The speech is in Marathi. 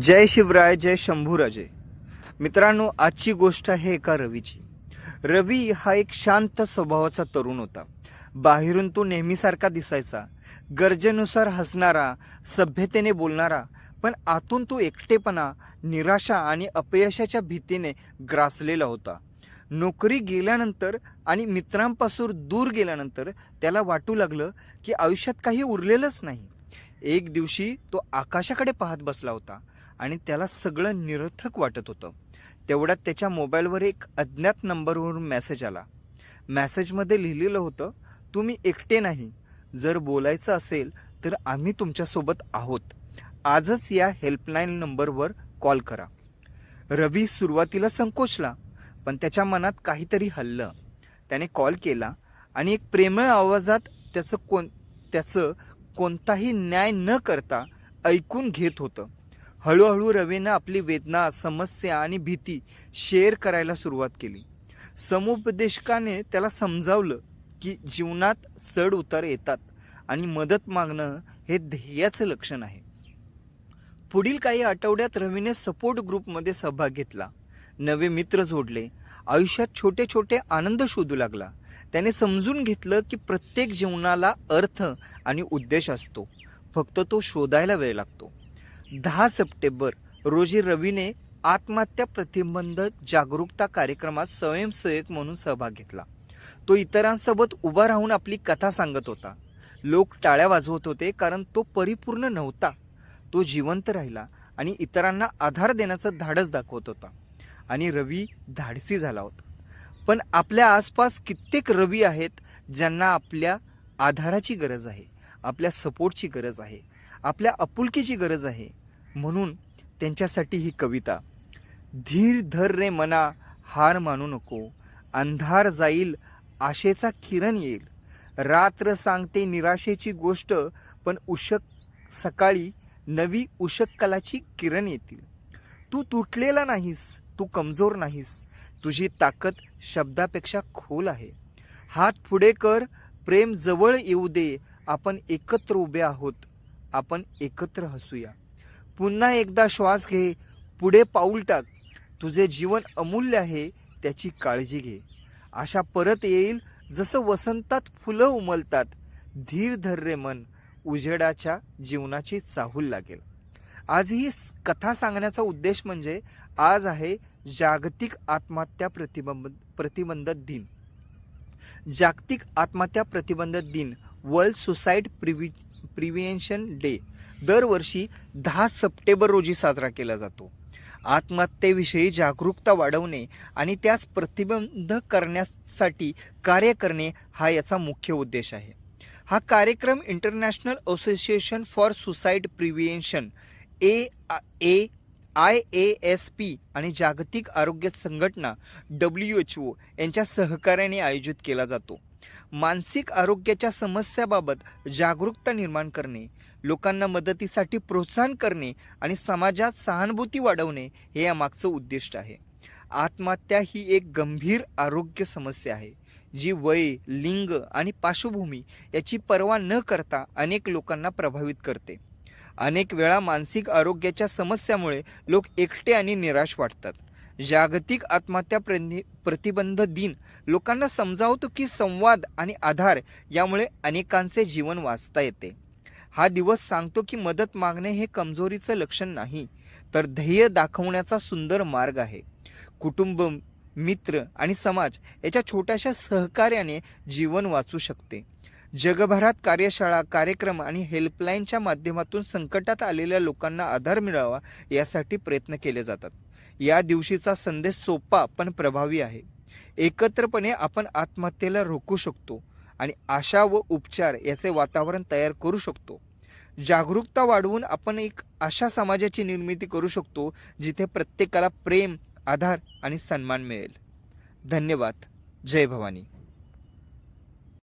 जय शिवराय जय शंभूराजे मित्रांनो आजची गोष्ट आहे एका रवीची. रवी हा एक शांत स्वभावाचा तरुण होता. बाहेरून तो नेहमीसारखा दिसायचा. गरजेनुसार हसणारा सभ्यतेने बोलणारा पण आतून तो एकटेपणा निराशा आणि अपयशाच्या भीतीने ग्रासलेला होता. नोकरी गेल्यानंतर आणि मित्रांपासून दूर गेल्यानंतर त्याला वाटू लागलं की आयुष्यात काही उरलेलंच नाही. एक दिवशी तो आकाशाकडे पाहत बसला होता. आणि त्याला सगळं निरर्थक वाटत होतं. तेवढ्यात त्याच्या मोबाईलवर एक अज्ञात नंबरवरून मेसेज आला. मॅसेजमध्ये लिहिलेलं होतं तुम्ही एकटे नाही. जर बोलायचं असेल तर आम्ही तुमच्यासोबत आहोत. आजच या हेल्पलाईन नंबरवर कॉल करा. रवी सुरुवातीला संकोचला पण त्याच्या मनात काहीतरी हल्लं. त्याने कॉल केला आणि एक प्रेमळ आवाजात त्याचं कोण त्याचं कोणताही न्याय न करता ऐकून घेत होतं. हळूहळू रवीनं आपली वेदना समस्या आणि भीती शेअर करायला सुरुवात केली. समुपदेशकाने त्याला समजावलं की जीवनात चढ उतार येतात आणि मदत मागणं हे ध्येयाचं लक्षण आहे. पुढील काही आठवड्यात रवीने सपोर्ट ग्रुपमध्ये सहभाग घेतला. नवे मित्र जोडले. आयुष्यात छोटे छोटे आनंद शोधू लागला. त्याने समजून घेतलं की प्रत्येक जीवनाला अर्थ आणि उद्देश असतो. फक्त तो शोधायला वेळ लागतो. दहा सप्टेंबर रोजी रवीने आत्महत्या प्रतिबंध जागरूकता कार्यक्रमात स्वयंसेवक म्हणून सहभाग घेतला. तो इतरांसोबत उभा राहून आपली कथा सांगत होता. लोक टाळ्या वाजवत होते कारण तो परिपूर्ण नव्हता. तो जिवंत राहिला आणि इतरांना आधार देण्याचं धाडस दाखवत होता. आणि रवी धाडसी झाला होता. पण आपल्या आसपास कित्येक रवी आहेत ज्यांना आपल्या आधाराची गरज आहे आपल्या सपोर्टची गरज आहे आपल्या आपुलकीची गरज आहे. म्हणून त्यांच्यासाठी ही कविता धीर धर रे मना हार मानू नको अंधार जाईल आशेचा किरण येईल. रात्र सांगते निराशेची गोष्ट पण उषक सकाळी नवी उषक कलाची किरण येतील. तू तुटलेला नाहीस तू कमजोर नाहीस तुझी ताकद शब्दापेक्षा खोल आहे. हात पुढे कर प्रेम जवळ येऊ दे आपण एकत्र उभे आहोत आपण एकत्र हसूया. पुन्हा एकदा श्वास घे पुढे पाऊल टाक. तुझे जीवन अमूल्य आहे त्याची काळजी घे. आशा परत येईल जसं वसंतात फुलं उमलतात धीर धर्रे मन उजेडाच्या जीवनाची चाहूल लागेल. आज ही कथा सांगण्याचा उद्देश म्हणजे आज आहे जागतिक आत्महत्या प्रतिबंध प्रतिबंधक दिन. जागतिक आत्महत्या प्रतिबंधक दिन वर्ल्ड सुसाईड प्रिव्हि प्रिव्हेन्शन डे. दरवर्षी दहा सप्टेंबर रोजी साजरा केला जातो. आत्महत्येविषयी जागरूकता वाढवणे आणि त्यास प्रतिबंध करण्यासाठी कार्य करणे हा याचा मुख्य उद्देश आहे. हा कार्यक्रम international association for suicide prevention A A I A S P आणि जागतिक आरोग्य संघटना डब्ल्यू एच ओ यांच्या सहकार्याने आयोजित केला जातो. मानसिक आरोग्याच्या समस्याबाबत जागरूकता निर्माण करणे लोकांना मदतीसाठी प्रोत्साहन करणे आणि समाजात सहानुभूती वाढवणे हे यामागचं उद्दिष्ट आहे. आत्महत्या ही एक गंभीर आरोग्य समस्या आहे जी वय लिंग आणि पार्श्वभूमी याची पर्वा न करता अनेक लोकांना प्रभावित करते. अनेक वेळा मानसिक आरोग्याच्या समस्यामुळे लोक एकटे आणि निराश वाटतात. जागतिक आत्महत्या प्रतिबंध दिन. लोकांना समजावतो की संवाद आणि आधार यामुळे अनेकांचे जीवन वाचता येते. हा दिवस सांगतो की मदत मागणे हे कमजोरीचं लक्षण नाही तर ध्येय दाखवण्याचा सुंदर मार्ग आहे. कुटुंब मित्र आणि समाज याच्या छोट्याशा सहकार्याने जीवन वाचू शकते. जगभरात कार्यशाळा कार्यक्रम आणि हेल्पलाईनच्या माध्यमातून संकटात आलेल्या लोकांना आधार मिळावा यासाठी प्रयत्न केले जातात. या दिवशीचा संदेश सोपा पण प्रभावी आहे. एकत्रपणे आपण आत्महत्येला रोखू शकतो आणि आशा व उपचार याचे वातावरण तयार करू शकतो. जागरूकता वाढवून आपण एक अशा समाजाची निर्मिती करू शकतो जिथे प्रत्येकाला प्रेम आधार आणि सन्मान मिळेल. धन्यवाद. जय भवानी.